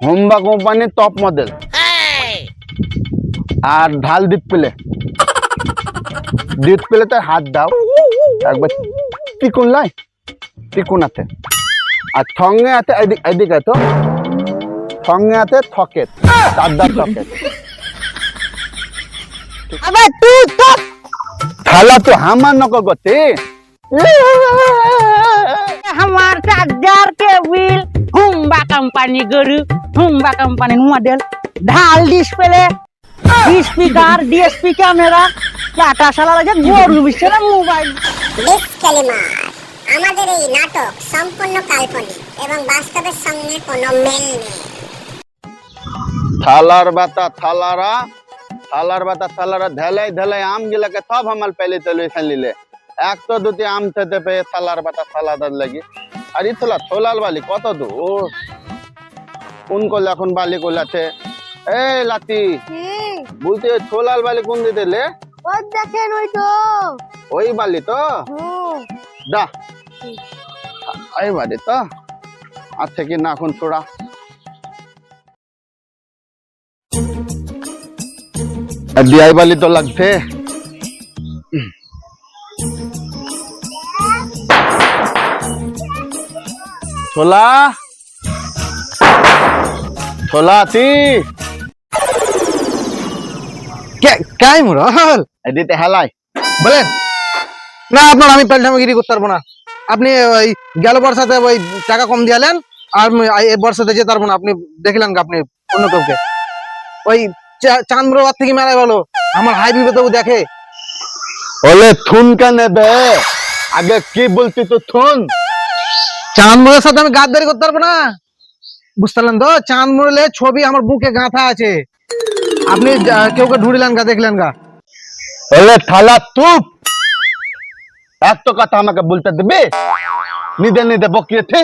হোম্বা কোম্পানির top model আর ঢাল দিত পেলে। দিত পেলে তার হাত দাও। একবার টিকুন লাই টিকুন আছে আর সঙ্গে আছে এদিক এদিকে তো। সঙ্গে আছে থকেট চারদার থকেট আবে তুই তো থালা তো হামার নকল করতে আমার চার্জার টেবিল হুম্বা কোম্পানি গরু। হুম্বা কোম্পানির মডেল ঢাল ডিসপ্লে স্পিকার ডিএসপি ক্যামেরা টাটা সালা লাগে? গরু বিশ্বরা মোবাইল আমাদের এই নাটক সম্পূর্ণ কাল্পনিক এবং বাস্তবের সঙ্গে কোনো মেল নেই। থালার বাতা থালারা থালার বাতা থালারা ধেলাই ধেলাই আম গিলাকে সব আমার পেলে চলে ফেলিলে। এক তো দুটি আম খেতে পেয়ে থালার বাতা থালাদার লাগি। আর ই থোলা থোলাল বালি কত দু ও কোন করলে এখন বালি করলাছে এই লাতি বলতে ছোলাল বালি কোন দিতে লে ওই দেখেন ওই তো। ওই বালি তো? দা এই বালি তো? আচ্ছা কি না এখন ছোড়া। দিয়াই বালি তো লাগছে। ছোলা ছোলা আতি কাই মুরল এদিতে হেলাই। বলেন। না আপনার আমি পাল্টামাগিরি করতে পারব না। আপনি ওই গেল বর্ষাতে ওই টাকা কম দিয়ালেন আর এই বর্ষাতে যেতে পারব না। আপনি দেখলেন আপনি অন্য কাউকে। ওই চাঁদমুড়ার থেকে মেলায় বলো আমার হাই বিপে তো দেখে। ওলে থুন কেন নেবে আগে কি বলছি তো থুন? চাঁদমুড়ের সাথে আমি গাদ্দারি করতে পারব না। বুঝতে তো? চাঁদ মুড়লে ছবি আমার বুকে গাঁথা আছে। আপনি কেউকে ঢুঁড়িলেন গা দেখলেন গা? ওলে থালা তুপ! এত কথা আমাকে বলতে দেবে? নিদে নিদে বকিয়ে থে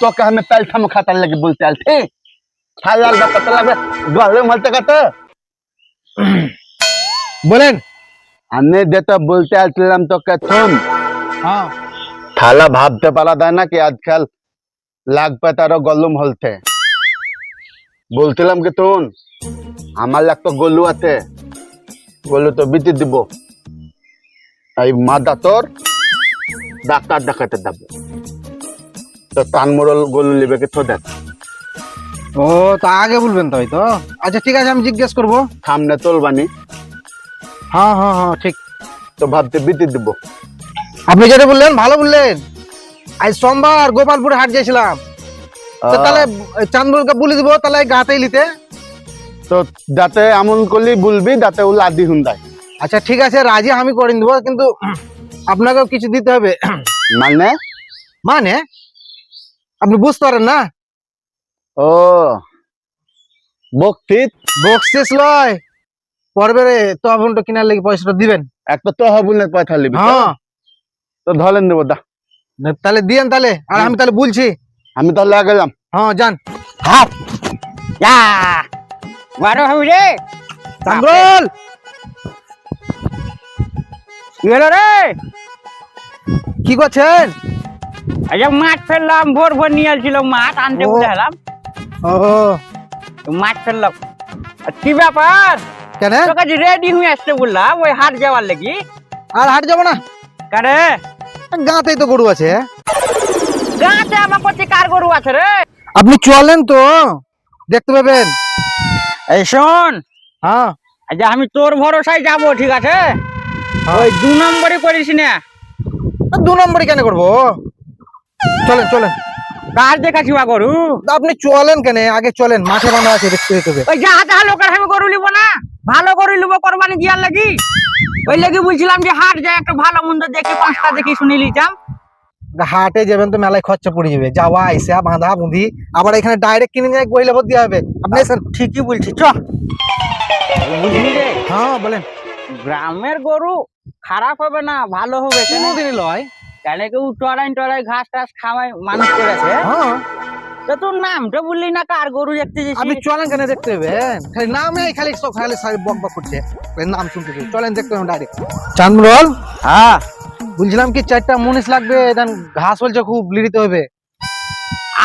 তোকে আমি পেলথাম খাতার লাগে বলতে আলথে থালার ব্যাপারটা লাগবে গলে মালতে কথা বলেন। আমি যেটা বলতে আসছিলাম তোকে থম। হ্যাঁ। থালা ভাবতে পারা দেয় না কি আজকাল লাগবে তারও গলুম হলতে। বলছিলাম কি তুন আমার একটা গলু আছে গলু তো বিটি দিব। এই মাদা তোর ডাক্তার দেখাতে দেবো তো তান মোড়ল গলু লিবে কি তো দেখ ও তা আগে বলবেন তাই তো? হয়তো আচ্ছা ঠিক আছে আমি জিজ্ঞেস করব। সামনে তোলবানি। হ্যাঁ হ্যাঁ হ্যাঁ ঠিক। তো ভাবতে বিটি দিব। আপনি যেটা বললেন ভালো বললেন। আজ সোমবার গোপালপুরে হাট গেছিলাম তাহলে চান্দুলকে বলে দিব তাহলে গাতেই লিতে। তো যাতে এমন করলি বলবি যাতে ও লাদি হুন্দায়। আচ্ছা ঠিক আছে রাজি আমি করে দেবো কিন্তু আপনাকেও কিছু দিতে হবে। মানে? মানে? আপনি বুঝতে পারেন না? ও। বক্তিত বক্সিস লয়। পর্বে তো আপনটা কিনার লেগে পয়সাটা দিবেন। একটা তো হবুলের পয়সা লিবি? হ্যাঁ। তো ধরেন দেবো দা। তাহলে দিয়েন তাহলে আর আমি তাহলে বলছি আমি তাহলে গেলাম হ্যাঁ যান হাত যা বারো হবি রে চান্দুল কি হলো রে কি করছেন আচ্ছা মাছ ফেললাম ভোর ভোর নিয়ে আসছিল মাছ আনতে ও। বলে এলাম ও তো মাছ ফেললাম আর কি ব্যাপার কেন তোর কাছে রেডি হয়ে আসতে বললাম ওই হাট যাওয়ার লাগি আর হাট যাব না কারে গাঁতেই তো গরু আছে। গাছে আমার কাছে কার গরু আছে রে? আপনি চলেন তো দেখতে পাবেন। এই শোন হ্যাঁ। আচ্ছা আমি তোর ভরসায় যাব ঠিক আছে? হ্যাঁ। ওই দু নম্বরই করিস না। দু নম্বরই কেন করব? চলেন চলেন। কার দেখাছি বা গরু? আপনি চলেন কেন? আগে চলেন মাঠে বাঁধা আছে দেখতে যেতে ওই যাহা তাহা লোকের আমি গরু নিব না। ভালো গরু নিব কোরবানি দিয়ার লাগি। ওই লাগি বুঝছিলাম যে হাট যায় একটা ভালো মন্দ দেখি পাঁচটা দেখি শুনি লিতাম হাটে যাবেন তো মেলায় খরচা পড়ে যাবে। যাওয়া আইসা বাঁধা বুঁধি আবার এখানে ডাইরেক্ট কিনে নিয়ে গইলে ভোট দিয়ে হবে। আপনি ঠিকই বলছি। চ বুঝলি রে? হ্যাঁ বলেন। গ্রামের গরু খারাপ হবে না ভালো হবে। কেন কোনোদিনই লয়। কেন কেউ টরাই টরাই ঘাস টাস খাওয়াই মানুষ করেছে? হ্যাঁ। তো তোর নামটা বললি না কার গরু দেখতে আপনি চলেন কেন দেখতে খালি নামে খালি সব খালি সারি বক বক করছে। নাম শুনতে চাই। চলেন দেখতে হবে ডাইরেক্ট হ্যাঁ। বলছিলাম কি চারটা মুনিশ লাগবে দেন ঘাস বলছে খুব লিড়িতে হবে।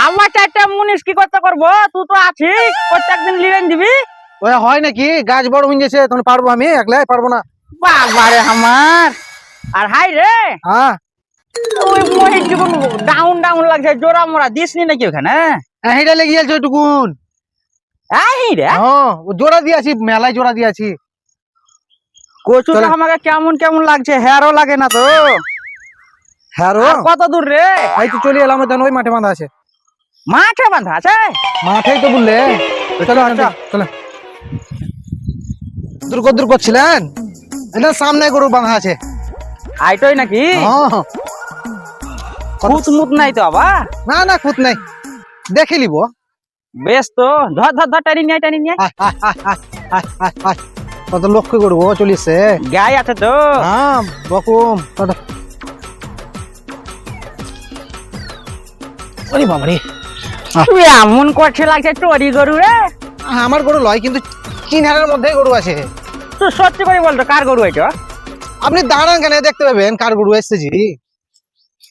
আমার চারটা মুনিশ কি করতে করব তুই তো আছিস প্রত্যেকদিন লিবেন দিবি। ওই হয় নাকি? গাছ বড় হয়ে গেছে তখন পারব আমি? একলাই পারব না। বাবারে আমার। আর হাই রে। হ্যাঁ। ওই মহির জীবন ডাউন ডাউন লাগছে জোড়া মোড়া দিস নি নাকি ওখানে? এইটা লেগে গেছে ওইটুকুন। জোড়া দিয়েছি মেলায় জোড়া দিয়েছি। কচু আমাকে কেমন কেমন লাগছে হেয়ারও লাগে না তো। হ্যাঁ রো আর কত দূর রে? এই তো চলে এলাম ওই মাঠে বাঁধা আছে। মাঠে বাঁধা আছে? মাঠেই তো বললে। চলো। চলো। দূর কদ্দূর করছিলেন এটা সামনে গরু বাঁধা আছে। আইটই নাকি? হ্যাঁ খুত মুত নাই তো আবার? না না খুঁত নাই। দেখে লিব বেশ তো ধর ধর ধর টানি নিয়ে টানি নিয়ে কত লক্ষ্য করব চলিছে। গাই আছে তো। হ্যাঁ বকুম ওরে বাবারে তুই এমন করছে লাগছে চোরি গরু রে। আমার গরু লয় কিন্তু তিন হাজারের মধ্যে গরু আছে। তুই সত্যি করে বলতো কার গরু এটা? আপনি দাঁড়ান কেন দেখতে পাবেন কার গরু এসেছি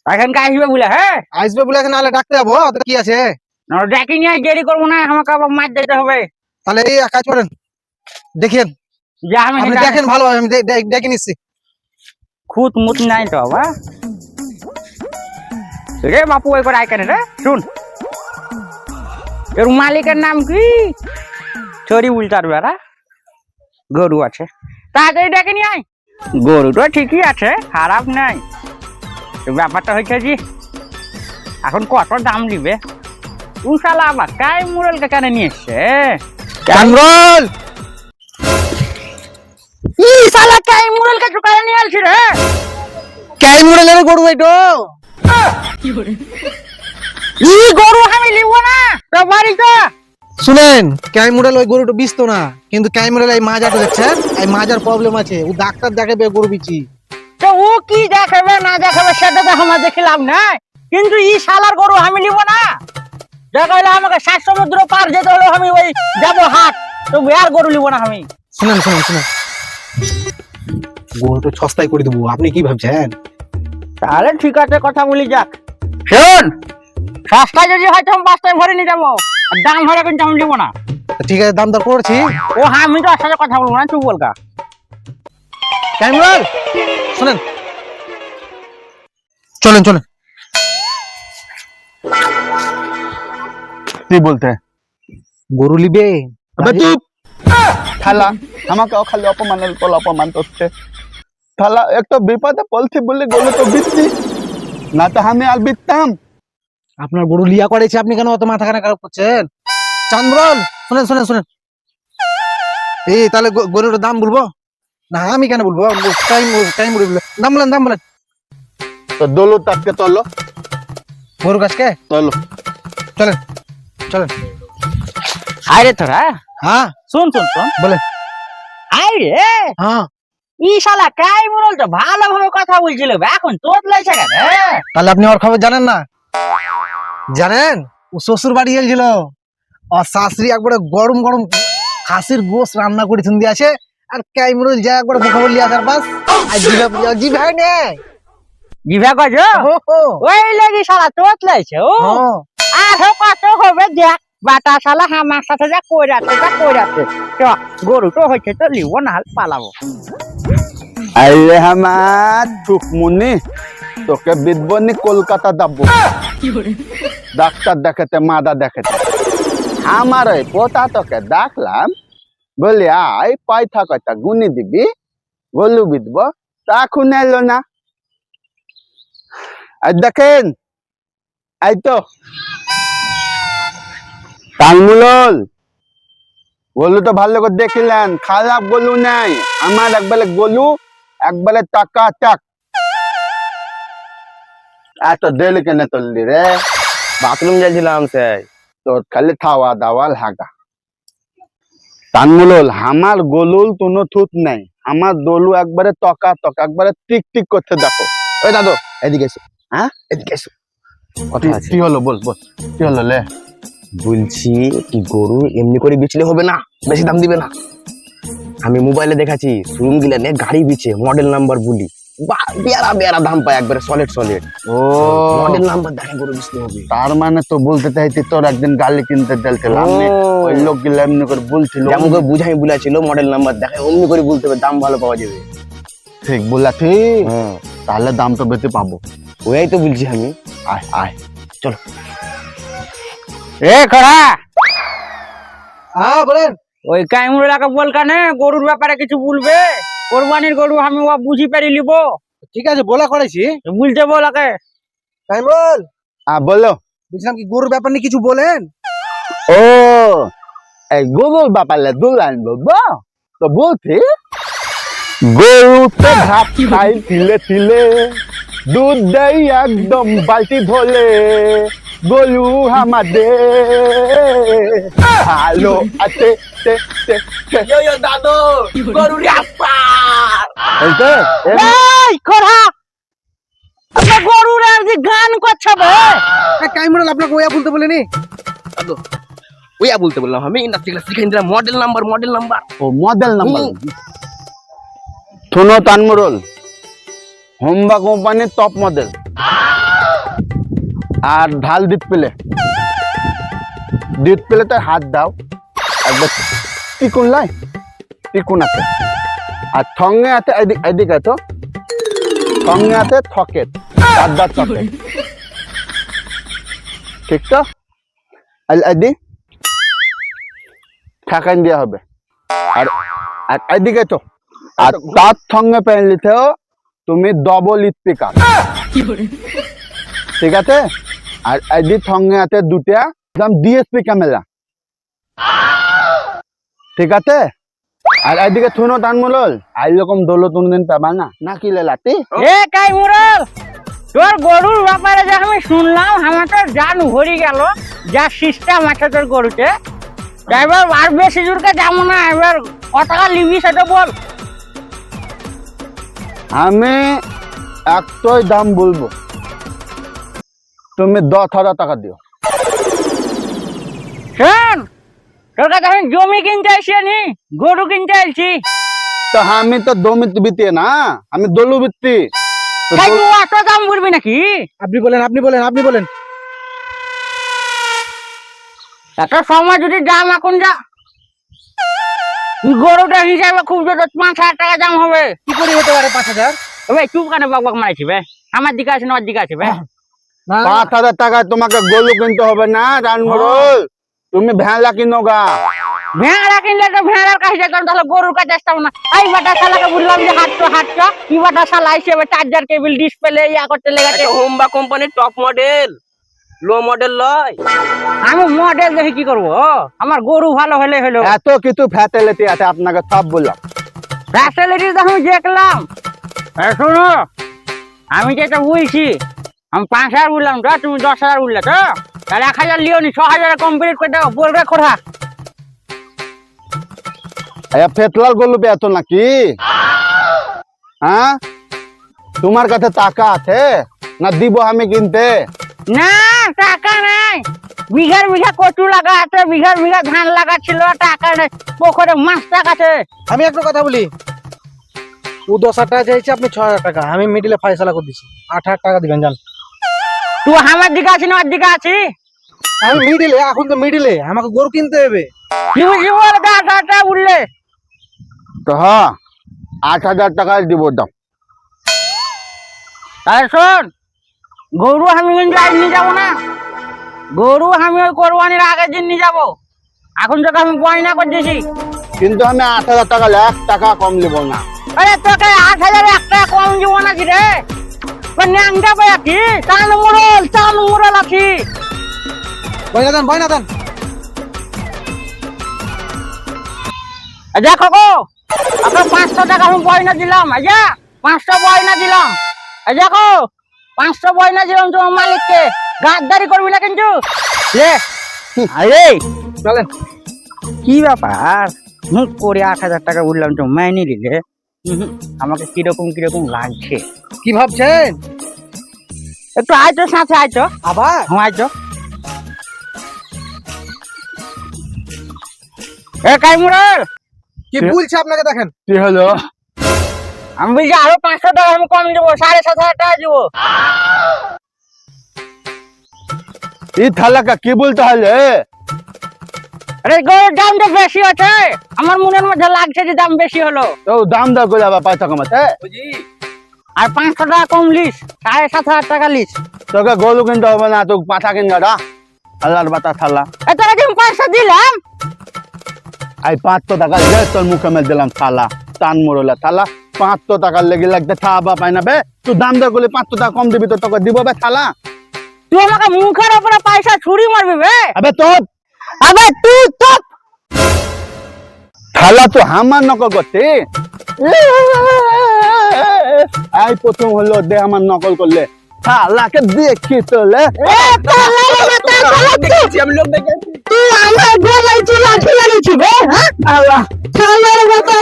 কে আসবে বলে হ্যাঁ আসবে বলে নাহলে ডাকতে যাব কি আছে? ডাকি নিয়ে দেরি করব না আমাকে আবার মার দিতে হবে। তাহলে এই কাজ করেন দেখেন। যে আমি দেখেন ভালো আমি দেখে নিচ্ছি। খুত মুত নাই তো বাবা রে বাপু ওই করে আইকানে রে শুন। এর মালিকের নাম কি? চরি উল্টার বেড়া। গরু আছে। তাড়াতাড়ি ডেকে নিয়ে আয়। গরুটা ঠিকই আছে খারাপ নাই। ব্যাপারটা হয়েছে যে এখন কত দাম দিবে? তুই শালা আবার কাই মুরলকে কেন নিয়ে এসছে? কামরল ই শালা কাই মুরলকে চুকারে নিয়ে আসছি রে। কাই গরু এইটো? ই গরু আমি লিব না তো বাড়িতে। শুনেন কাই মুড়েল ওই গরুটা বিচতো না কিন্তু কাই মুড়েল এই মাজাটা দেখছেন? এই মাজার প্রবলেম আছে ও ডাক্তার দেখাবে গরু বিচি। তো ও কি দেখাবে না দেখাবে সেটা তো আমার দেখে লাভ নাই। কিন্তু ই শালার গরু আমি নিব না। দেখাইলে আমাকে সাত সমুদ্র পার যেতে হলো আমি ওই যাব হাট। তো আর গরু নিব না আমি। শুনেন শুনেন শুনেন। গরুটা সস্তায় করে দেবো আপনি কি ভাবছেন? তাহলে ঠিক আছে কথা বলি যাক। শোন সস্তা যদি হয়তো আমি বাস্তায় ভরে নিয়ে যাব। আর দাম হলে কিন্তু আমি নিব না। ঠিক আছে দাম দর করছি। ও আমি তো সাথে কথা বলব না তুই বলকা মুড়েল শোনেন। চলেন চলেন। কি বলতে? গরু লিবে? থালা আমাকে খালি অপমান অপমান করছে। থালা একটা বিপদে পলথি বলে গেল তো বিচ্ছি। না তো আমি আর বিততাম আপনার গরু লিয়া করেছে আপনি কেন অত মাথা খানা খারাপ করছেন? চান্দ্রল শুনেন শুনেন শুনেন। এই তাহলে গরুর দাম বলব? না আমি কেন বলব? টাইম টাইম বলেন দাম বলেন। তো দোলো গরু গাছকে তোলো। চলেন চলেন। আরে তোরা? হ্যাঁ। শুন শুন শুন। আরে হ্যাঁ। ই শালা কাই মুরল তো ভালোভাবে কথা বলছিল এখন তোর লাইছে কেন তাহলে আপনি ওর খবর জানেন না? জানেন? ও শ্বশুর বাড়ি গেছিল আর শাশুড়ি একবারে গরম গরম খাসির গোস রান্না করে থুন আছে আর ক্যামরুল যা একবার মুখাবর লিয়া তার পাস আর জিভা জি ভাই নে। জিভা কজ? ওই লাগি শালা তোর লাইছে ও। হ্যাঁ। আর কত হবে দেখ বাটা শালা আমার সাথে যা কইরাছে যা কইরাছে। চ গরু তো হয়েছে তো লিব না হলে পালাবো। আরে আমার টুকমুনি তোকে বিদবনি কলকাতা দাবো ডাক্তার দেখাতে মাদা দেখাতে। আমার ওই পোতা তোকে ডাকলাম বলি আয় পয়সা কয়টা গুনি দিবি? গলু বিদব তা এখন এলো না। আর দেখেন এই তো। টাঙ্গুলল গলু তো ভালো করে দেখিলেন খারাপ গলু নাই। আমার একবারে গলু একবারে টাকা টাক। এত দেরি কেন তুললি রে? বাথরুম যাচ্ছিলাম স্যার। তোর খালি খাওয়া দাওয়া লাগা। টানমুলল আমার গোলুল কোনো থুত নাই। আমার দলু একবারে তকা তকা একবারে টিক টিক করতে দেখো। ওই দাদু এদিকে এসো। হ্যাঁ? এদিকে এসো। কথা কি- আছে। কি হলো? বল বল। কি হলো লে? বলছি কি গরু এমনি করে বিচলে হবে না? বেশি দাম দিবে না। আমি মোবাইলে দেখাচ্ছি শোরুম গিলানে গাড়ি বিছে মডেল নাম্বার বলি। বেয়ারা বেয়ারা দাম পায় একবারে সলিড সলিড ও। মডেল নাম্বার দেখে গরু বেচতে হবে। তার মানে তো বলতে চাইছি তোর একদিন গালি কিনতে দিলছিল ওই লোকগুলো এমনি করে বলছিল। যেমন করে বুঝাই বুঝাছিল মডেল নাম্বার দেখে অমনি করে বলতে হবে দাম ভালো পাওয়া যাবে। ঠিক বললাছি তাহলে দাম তো বেশি পাবো। ওই তো বলছি আমি। আয় আয়। এ খরা হ্যাঁ বলেন। ওই কাইমুরাকে বল কানে গরুর ব্যাপারে কিছু বলবে? কোরবানির গরু আমি ও বুঝি পারি লিব। ঠিক আছে বলা করেছি বলতে বল আগে। তাই বল আ বলো। বলছিলাম কি গরুর ব্যাপার নিয়ে কিছু বলেন? ও এই গরুর ব্যাপারে দুলাইন বলব তো বলছি গরুতে ভাত খাই তিলে তিলে দুধ দেই একদম বালতি ভোলে গরু আমাদের ভালো আছে তে তে তে দাদু গরুর এই তো এ- এই খরা আপনার গরুর আর যে গান করছে বে কাইমুরাল আপনাকে ওয়া বলতে বলেনি? দাদু ওইয়া বলতে বললাম আমি না শিখলা শিখাই দিলাম। Model number model number. ও মডেল নাম্বার। থুনো তানমুরল। হোমবা কোম্পানির টপ মডেল আর ঢাল দিত পেলে। দিত পেলে তার হাত দাও। একবার টিকুন লাই। টিকুন আছে। আর আছে এদিক এদিক আছে সঙ্গে আছে থকেট চারদার থকেট ঠিক তো? এ- এদিক ঠাকাইন দেওয়া হবে। আর আর এদিকে তো। আর তার সঙ্গে পেন নিতেও তুমি ডবল স্পিকার ঠিক আছে? আর এদিক সঙ্গে আছে দুটা একদম ডিএসপি ক্যামেরা ঠিক আছে? আর এদিকে শুনো তানমুল আর এরকম দোলো কোনদিন পাবা না। না কি লেলাতি এ কাইমুরাল তোর গরুর ব্যাপারে যে আমি শুনলাম আমার তো জান ভরি গেল যা সিস্টেম আছে তোর গরুতে। এবার আর বেশি জোরকে যাব না এবার কত টাকা নিবি সেটা বল। আমি একটাই দাম বলব। তুমি দশ হাজার টাকা দিও। শোন তোর কাছে আমি জমি কিনতে আসছি নি গরু কিনতে আসছি তো আমি তো দমিত বিত্তি না আমি দলু বিত্তি। এত দাম বলবি নাকি? আপনি বলেন আপনি বলেন আপনি বলেন। এত সময় যদি দাম এখন যা। গরুটা হিসাবে খুব জোর পাঁচ হাজার টাকা দাম হবে। কি করে হতে পারে পাঁচ হাজার? ভাই চুপ কানে বাক বাক মারাইছি বে। আমার দিকে আছে না দিকে আছে বে। না পাঁচ হাজার টাকায় তোমাকে গরু কিনতে হবে না জানমরল তুমি ভেড়া কিনো গা। ভেড়া কিনলে তো ভেড়ার কাছে যেতাম তাহলে গরুর কাছে আসতাম না। এই বাটা শালাকে বললাম যে হাঁটতো হাঁটতো কি বাটা শালা হিসেবে চার্জার কেবিল ডিসপ্লে ইয়া করতে লেগেছে হোমবা কোম্পানির টপ মডেল লো মডেল লয়। আমি মডেল দেখে কি করব আমার গরু ভালো হলে হলো। এত কিছু ফ্যাসিলিটি আছে আপনাকে সব বললাম। ফ্যাসিলিটি তো আমি দেখলাম। শোনো আমি যেটা বলছি আমি পাঁচ হাজার বললাম তো তুমি দশ হাজার বললে তো। তাহলে এক হাজার লিও নি ছ হাজার কমপ্লিট করে দাও বলবে কোথা ফেতলাল গরু পেয়েছ নাকি? হ্যাঁ? তোমার কাছে টাকা আছে না দিব আমি কিনতে? না টাকা নাই। বিঘার বিঘা কচু লাগা আছে বিঘার বিঘা ধান লাগা ছিল টাকা নেই। পুকুরে মাছ টাকা আছে। আমি একটা কথা বলি। ও দশ হাজার টাকা চাইছে আপনি ছ হাজার টাকা। আমি মিডিলে ফাইসলা করে দিচ্ছি আট হাজার টাকা দিবেন জান। তুই আমার দিকে আছি না ওর দিকে আছি আমি মিডিলে এখন তো মিডিলে আমাকে গরু কিনতে হবে। কি বল দশ হাজার টাকা বললে তো হ্যাঁ আট হাজার টাকায় দিব দাম তাহলে শোন গরু আমি কিন্তু আজ নিয়ে যাব না। গরু আমি ওই কোরবানির আগের দিন নিয়ে যাব। এখন তোকে আমি গয়না করে দিয়েছি কিন্তু আমি আট হাজার টাকা এক টাকা কম নিব না। আরে তোকে আট হাজার এক টাকা কম দিব নাকি রে? ন্যাংটা পাই আছি চান মুরল চান মুরল আছি বয়না দেন বয়না দেন এই দেখো গো আপনার পাঁচশো টাকা আমি বয়না দিলাম আজা পাঁচশো বয়না দিলাম এই দেখো পাঁচশো বয়না দিলাম তোমার মালিককে গাদ্দারি করবি না কিন্তু লে আরে চলেন কি ব্যাপার মুখ করে আট হাজার টাকা বললাম তো মাইনে দিলে আমাকে কীরকম কীরকম লাগছে কি ভাবছেন? একটু আইতো সাথে আইতো আবার? হ্যাঁ আইতো এ কাইমুরাল কি বলছে আপনাকে দেখেন? কি হলো? আমি বলছি আরও পাঁচশো টাকা আমি কম দেবো সাড়ে সাত হাজার টাকা দেবো। এই থালাকা কি বলতে হলে আরে গরুর দামটা বেশি আছে। আমার মনের মধ্যে লাগছে যে দাম বেশি হলো। তো দাম করে আবার পয়সা কমাতে আর পাঁচশো টাকা কম লিস সাড়ে সাত হাজার টাকা লিস। তোকে গরু কিনতে হবে না তোকে পাঠা কিনবে না থালার বাতা থালা এ তোরা যে পয়সা দিলাম? আই পাঁচশো টাকা দে তোর মুখে মেল দিলাম থালা টান মোড়লা থালা পাঁচশো টাকার লেগে লাগতে খাওয়া পাই না বে। তুই দাম দর করলে পাঁচশো টাকা কম দিবি তো তোকে দিব বে থালা তুই আমাকে মুখের উপরে পয়সা ছুরি মারবি বে। আবে তোর। আবে তুই তো থালা তো আমার নকল করতে? এই প্রথম হলো দে আমার নকল করলে। থালাকে দেখি তোলে। তুই আমার গলায় তুই লাঠি লাগিয়েছি বে হ্যাঁ? আল্লাহ। থালার মতো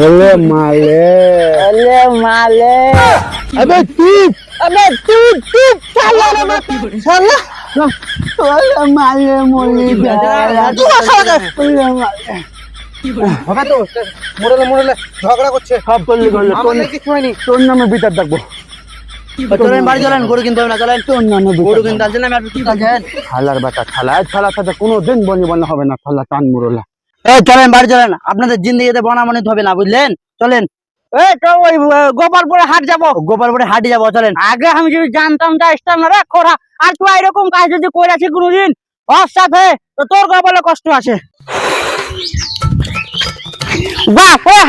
ওলে মালে। আলে মালে। আবে তুই আবে তুই তুই থালার মতো শালা ওলে মালে মলি। হবে তো? মোড়লে মোড়লে ঝগড়া করছে। সব করলি করলি। নাকি কিছু হয়নি। তোর নামে বিচার ডাকবো। চলেন বাড়ি চলেন গরু কিনতে হবে না চলেন তোর নামে গরু কিনতে আসছেন আমি আর কি বাতা থালা এই থালার সাথে কোনো দিন বনি বনা হবে না থালা টান মুরলা চলেন, বাড়ি চলেন। আপনাদের জিন্দিগিতে বনামনিত হবে না, বুঝলেন? চলেন। গোপালপুরে হাট যাব। গোপালপুরে হাটে যাব, চলেন। আগে আমি যদি জানতাম খোরা। আর তুই এরকম কাজ যদি করেছি কোনোদিন তোর কপালে কষ্ট আছে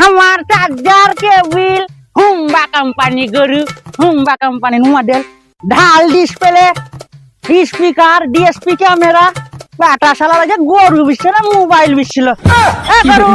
আমার চার্জার গরু কোম্পানি ঢাল ডিসপ্লে স্পিকার ডিএসপি ক্যামেরা বাটা শালা গরু বিশ্ব না মোবাইল বিশ্ব গরু।